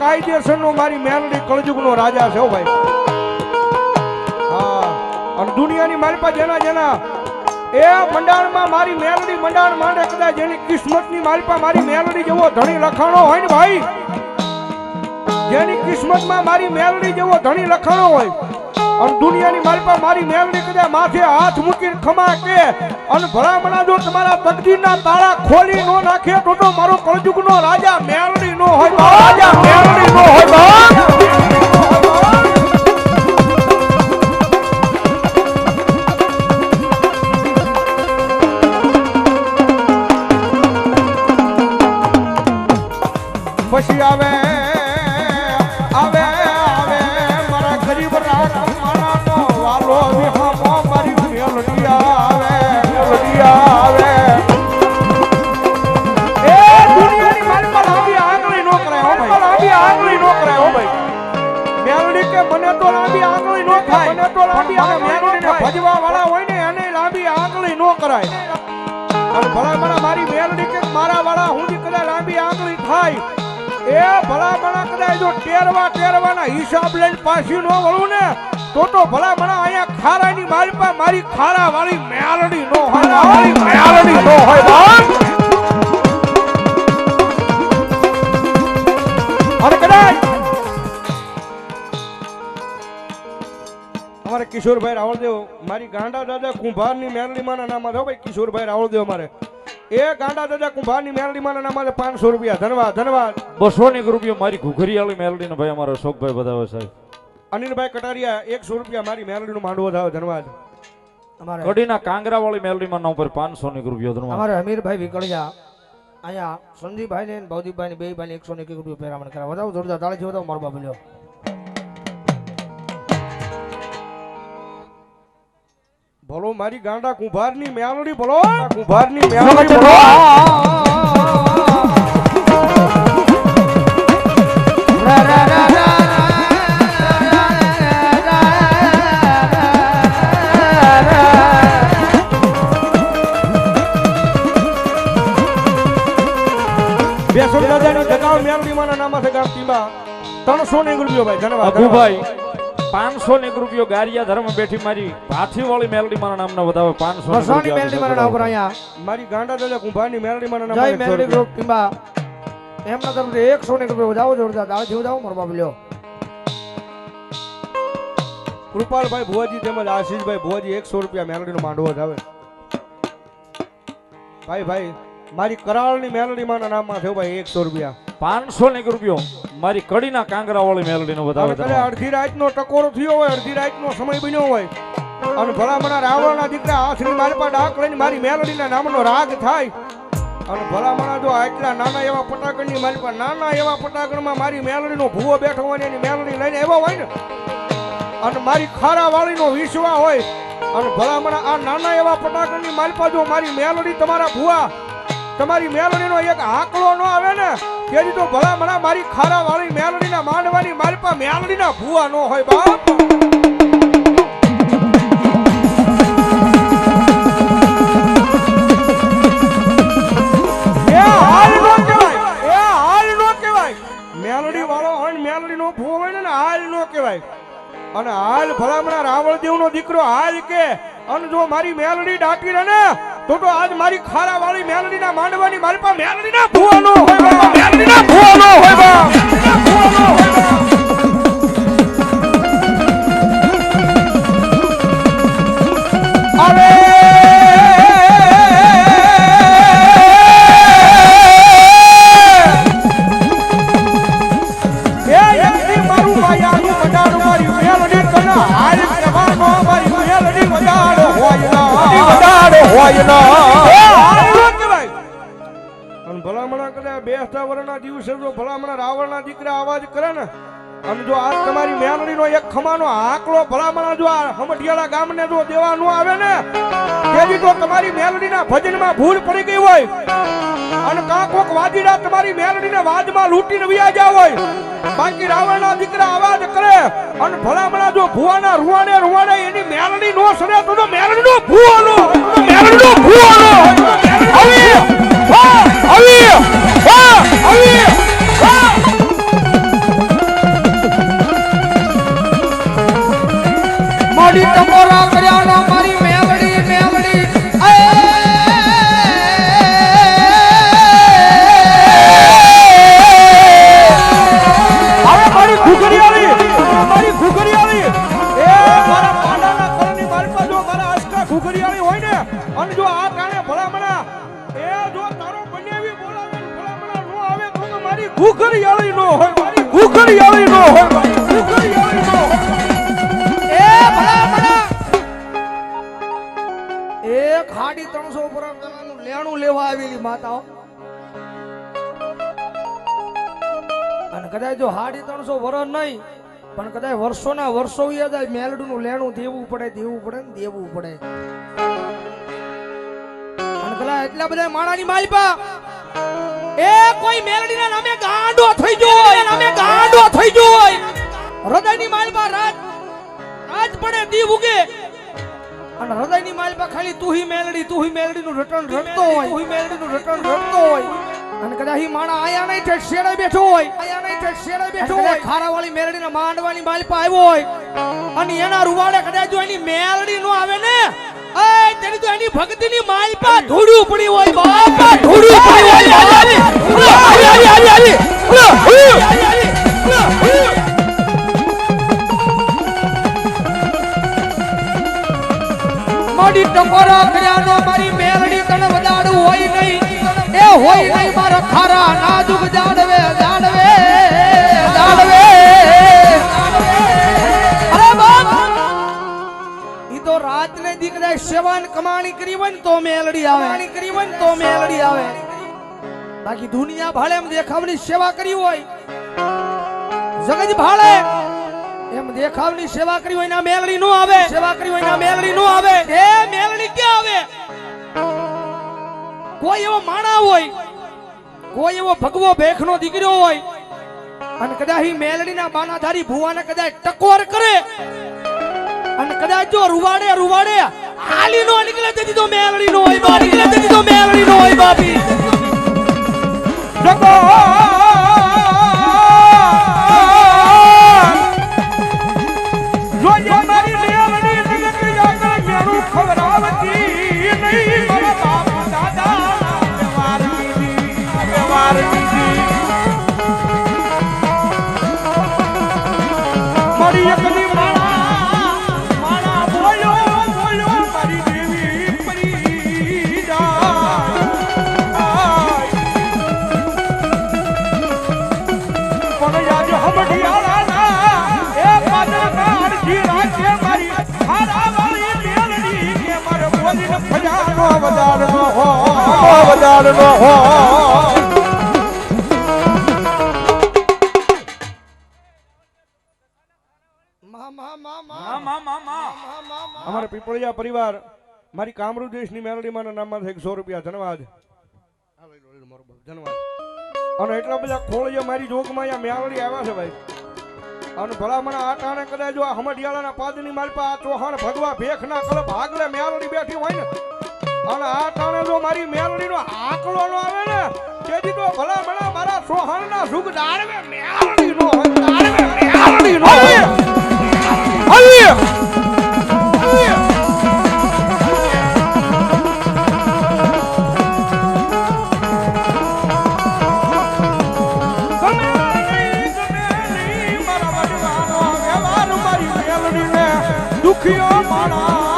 કાયદેસર નો મારી મેલડી કળજુગ નો રાજા છે ભાઈ. હા, અને દુનિયાની મારી પાસે જેના જેના એ મંડાણમાં મારી મેલડી મંડાણ માંડે કદાચ જેની કિસ્મતની મારી પાસે મારી મેલડી જેવો ધણી લખાણો હોય ને ભાઈ. જેની કિસ્મતમાં મારી મેલડી જેવો ધણી લખાણો હોય. અને દુનિયાની મારી પાસે મારી મેલડી કદાચ માથે હાથ મૂકીને ખમા કે, અને ભલામણા જો તમારા તકદીરના તાળા ખોલી નો નાખે તો તો મારો કળજુગનો રાજા મેલડી નો હોય બાજા મેળડી નો હોય બા. એ ભલા ભણા કદાચ જો ટેરવા ટેરવાના હિસાબ લઈને પાછી નો વળું ને તો તો ભલા ભણા અહીંયા ખારાની મારી પાસે મારી ખારા વાળી મેલડી નો હોય. વાળી મેલડી નો હોય બાપ. અને કદાચ. અમારે કિશોરભાઈ રાવળદેવ મારી ગાંડા દાદા કુંભારની માના નામ હતો ભાઈ કિશોરભાઈ રાવળદેવ અમારે. એ ગાંડા દાદા કુંભારની મેલડી માના અમારે પાંચસો રૂપિયા. ધન્યવાદ ધનવાદ. બસો ને રૂપિયો મારી ઘુઘરીયાળી મેલડી ને ભાઈ અમારો શોકભાઈ બતાવે સાહેબ. અનિલભાઈ કટારિયા એકસો રૂપિયા મારી મેલડીનો માંડવો થાવ ધનવાદ. અમારે કડીના કાંગરા વાળી મેલડી માં ઉપર પાંચસો ને રૂપિયો ધન્યવાદ અમારે અમીરભાઈ વિકળિયા અહીંયા સંદીપભાઈ ને ભવદીપભાઈ ને બે ભાઈ એકસો ને એક રૂપિયા પેરામણ કરા વધાવો જોરદાર તાળી વધાવો મારો બાબુ ભલો મારી ગાંડા કુંભારની મેલડી ભલો કુંભારની મેલડી ભલો. બેસો દાદાની જગાવ મેલડી માના નામ છે ગામ ટીમા ત્રણસો ને રૂપિયો ભાઈ ધન્યવાદ. અભુભાઈ પાંચસો ને એક રૂપિયો ગારિયા ધર્મ બેઠી મારી પાછી વાળી મેલડી મારા નામના વધાવે પાંચસો ને એક મેલડી મારા નામ અહીંયા. મારી ગાંડા દાદા કુંભારની મેલડી મારા નામ જય મેલડી. ગ્રુપ એમના તરફથી એકસો ને એક રૂપિયા વધાવો જોરદાર. દાળ જેવું જાવ મારો બાપ લ્યો. કૃપાલભાઈ ભુવાજી તેમજ આશીષભાઈ ભુવાજી એકસો રૂપિયા મેલડીનો માંડવો વધાવે. ભાઈ ભાઈ મારી કરાળની મેલડી મારા નામમાં થયો ભાઈ એકસો રૂપિયા. પાંચસો ને એક રૂપિયો. મારી કડીના કાંગરા વાળી મેલડી નો હવે અડધી રાત નો ટકોરો થયો હોય અડધી રાતનો સમય બન્યો હોય અને ભલામણા રાવણના દીકરા હાથની મારી પાસે ડાક લઈને મારી મેલડીના નામનો રાગ થાય અને ભલામણા જો આટલા નાના એવા પટાકણની મારી પાસે નાના એવા પટાકણમાં મારી મેલડીનો ભૂવો બેઠો હોય ને એની મેલડી લઈને એવા હોય ને અને મારી ખારા વાળીનો વિશ્વા હોય અને ભલામણા આ નાના એવા પટાકણની મારી પાસે જો મારી મેલડી તમારા ભૂવા તમારી મેલડીનો એક આંકડો ન આવે ને તેથી તો ભલામણા મારી ખારા વાળી મેલડીના માંડવાની મારી પાસે મેલડીના ભૂવા ન હોય બાપ. નો નો મેલડી વાળો હોય ને મેલડી નો હોય ને ને હાલ નો કહેવાય. અને હાલ ભલામણા રાવણદેવ નો દીકરો હાલ કે, અને જો મારી મેલડી ડાટી ને તો તો આજ મારી ખારા વાળી મેલડી ના માંડવાની મારી પાસે મેલડી ના ભૂવાનો હોય મેલડી ના ભૂવાનો હોય. તમારી મેલડીનો ન તેથી તો તમારી ભૂલ પડી ગઈ હોય. અને કાં કોક વાદીડા તમારી મેલડીને વાદમાં લૂંટીને વ્યા હોય. બાકી રાવણના દીકરા અવાજ કરે, અને ભલામણા જો ભુવાના રૂવાડે રૂવાડે એની મેલડી નો સરે, તો મેલડી નો ભુવાનો મેલડી હાડી ત્રણસો વર્ષ યાદ આવે લેણું દેવું પડે દેવું પડે ને દેવું પડે. એટલા બધા માણાની માલપા એ કોઈ મેલડીના નામે ગાંડો થઈ ગયો હોય નામે ગાંડો થઈ ગયો હોય. હૃદયની માલપા રાત રાત પડે, દીવ ઉગે. અને હૃદયની માલમાં ખાલી તુહી મેલડી તુહી મેલડી નું રટણ રટતો હોય તુહી મેલડી નું રટણ રટતો હોય અને કદાચ હી માણા આયા નહીં ઠેઠ શેડે બેઠો હોય આયા નહીં ઠેઠ શેડે બેઠો હોય ખારાવાળી મેલડી ના માંડવાની માલપા આવ્યો હોય અને એના રૂવાડે કદાચ જો એની મેલડી નો આવે ને એ તેની તો એની ભક્તિની માલપા ધૂળ્યું પડી હોય બાપા ધૂળ્યું પડી હોય આવી આવી આવી હાલી મારી ટકોરો કર્યાનો મારી મેલડી તને વદાડું હોય નહીં. એ હોય નહીં મારા ખારા, નાજુક જાડવે જાડવે જાડવે. અરે બાપ! ઈ તો રાત ને દીકરા સેવાન કમાણી કરીવન તો મેલડી આવે. કમાણી કરીવન તો મેલડી આવે. બાકી દુનિયા ભાળે એમ દેખાવની સેવા કરી હોય. જગત ભાળે. એમ દેખાવની સેવા કરી હોય ના મેલડી નો આવે. સેવા કરી હોય ના મેલડી નો આવે. એ મેલડી ક્યાં આવે? કોઈ એવો માણા હોય કોઈ એવો ભગવો ભેખનો દીકરો હોય અને કદાચ એ મેલડીના બાનાધારી ભુવાને કદાચ ટકોર કરે અને કદાચ જો રૂવાડે રૂવાડે હાલી નો નીકળે તેથી તો મેલડી નો હોય બાપ નીકળે તેથી તો મેલડી નો હોય બાપી. જોઈએ વધારનો પીપળિયા પરિવાર, મારી કામરૂ દેશની મેલડીમાંના નામમાં એક સો રૂપિયા ધન્યવાદ અને એટલા બધા ખોળીએ મારી જોગમાં અહીંયા મેલડી આવ્યા છે ભાઈ. અને ભલા મને આ ટાણે કદાચ જો હમડિયાળાના પાદની પાસે આ ચોહાણ ભગવા ભેખના કલ ભાગલે મેલડી બેઠી હોય ને અને આ તાણે જો મારી મેલડીનો આંકડો નો આવે ને તેથી તો ભલામણા મારા સોહાણના સુખ દાડવે મેલડી નો મેલડી નો આવી મારા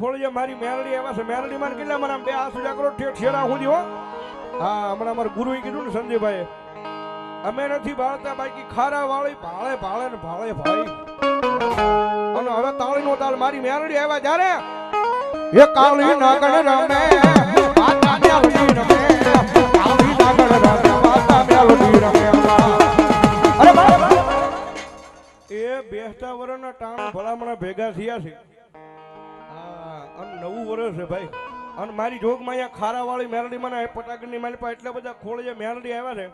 ખોળીએ, મારી મેલડી આવે છે. મેલડી માં કેટલા મારા બે આસુ જાકરો ઠેઠ હું હો હા, હમણાં મારા ગુરુએ કીધું ને સંજયભાઈ અમે નથી ભાળતા બાકી ખારા વાળી, ભાળે ભાળે ને ભાળે ભાઈ અને હવે તાળી નો તાળ મારી મેલડી આવ્યા જ્યારે? એ કાળી નાગણ રમે એ બેસતા વર્ષના ટાણ ભલામણા ભેગા થયા છે. અને નવું વર્ષ છે ભાઈ. અને મારી જોગમાં અહીંયા ખારાવાળી મેરડીમાં ને પટાકડની મારી પાસે એટલા બધા ખોળીએ મેરડી આવ્યા છે.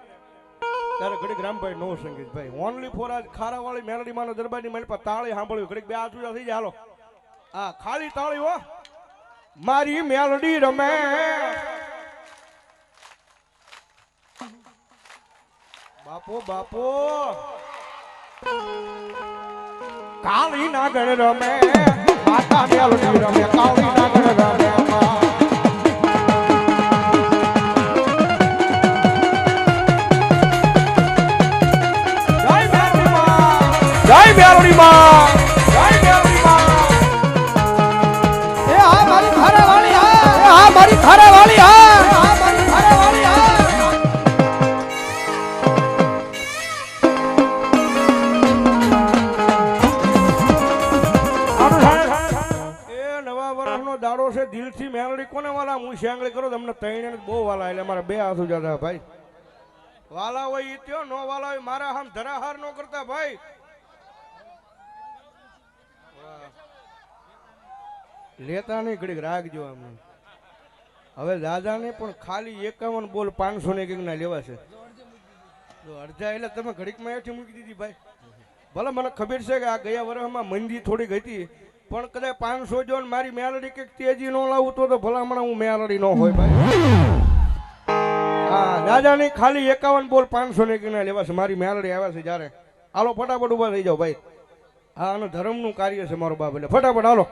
ત્યારે ઘડીક રામભાઈ નો સંગીત ભાઈ. ઓનલી ફોર આજ ખારાવાળી મેરડીમાં દરબારની મારી પાસે તાળી સાંભળ્યું. ઘડીક બે ઊંચા થઈ જાય. હાલો. હા ખાલી તાળી હો. મારી મેલડી રમે. બાપો બાપો. કાળી નાગણ રમે. જય મેલડી દાડો છે, દિલથી મેલડી, કોને વાલા? હું શેંગળી કરો, તમને તૈણે બહુ વાલા એટલે મારા બે હાથ ઉજાતા ભાઈ. વાલા હોય ઈ ત્યો નો વાલા હોય મારા આમ ધરાહાર નો કરતા, ભાઈ. લેતા નહીં, ઘડીક રાખજો અમને હવે દાદાને પણ ખાલી એકાવન બોલ પાંચસો ને કંઈક ના લેવા છે. અડધા એટલે તમે ઘડીકમાં એઠી મૂકી દીધી, ભાઈ. ભલે મને ખબર છે કે આ ગયા વર્ષમાં મંદી થોડીક હતી પણ કદાચ પાંચસો જો મારી મેલડી કંઈક તેજી નો લાવું તો ભલામણ હું મેલડી નો હોય ભાઈ. હા, દાદાની ખાલી એકાવન બોલ પાંચસો ને કંઈક લેવા છે. મારી મેલડી આવ્યા છે જ્યારે. હાલો, ફટાફટ ઊભા થઈ જાઓ ભાઈ. હા અને ધર્મનું કાર્ય છે મારો બાપ એટલે. ફટાફટ, હાલો.